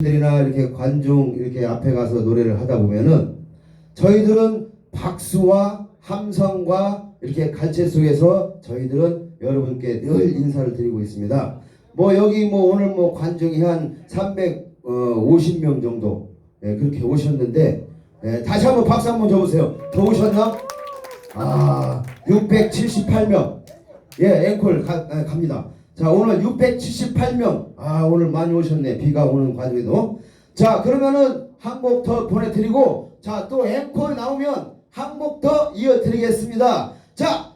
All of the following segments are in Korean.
들이나 이렇게 관중 이렇게 앞에 가서 노래를 하다 보면은 저희들은 박수와 함성과 이렇게 갈채 속에서 저희들은 여러분께 늘 인사를 드리고 있습니다. 뭐 여기 뭐 오늘 뭐 관중이 한 350명 정도 예, 그렇게 오셨는데 예, 다시 한번 박수 한번 줘보세요. 더 오셨나? 아 678명 예 앵콜 가, 아, 갑니다. 자 오늘 678명. 아 오늘 많이 오셨네. 비가 오는 과정에도. 자 그러면은 한 곡 더 보내드리고 자 또 앵콜 나오면 한 곡 더 이어드리겠습니다. 자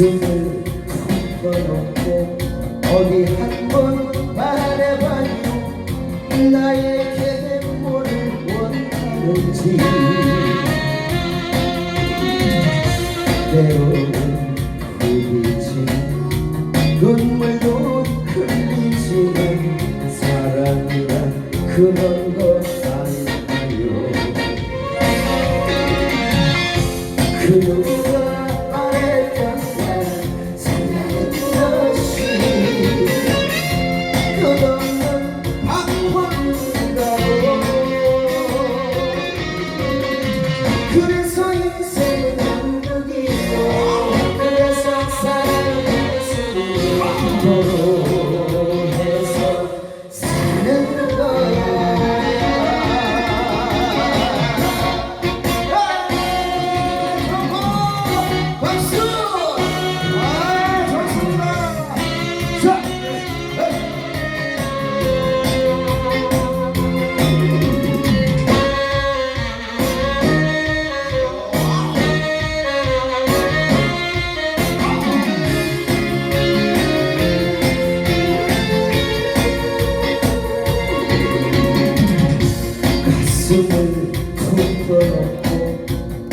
가슴을 덮어놓고 어디 한 번 말해봐요. 나에게 뭐를 원하는지. 때로는 후비지만 눈물도 흘리지만 사랑이란 그런 가슴을 덮어놓고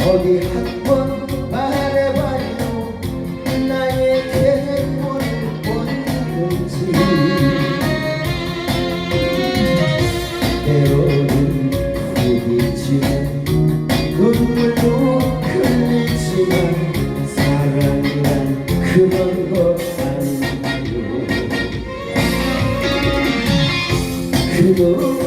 어디 한 번 말해봐요. 나에게 뭘 원하는지. 때로는 후비지만 눈물도 흘리지만 사랑이란 그런 것 아닌가요? 그누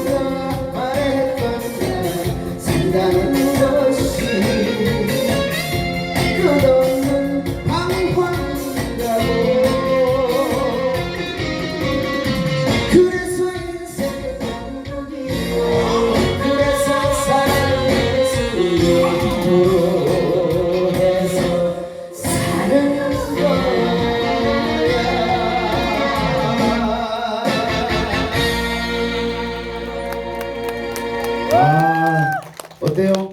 어때요?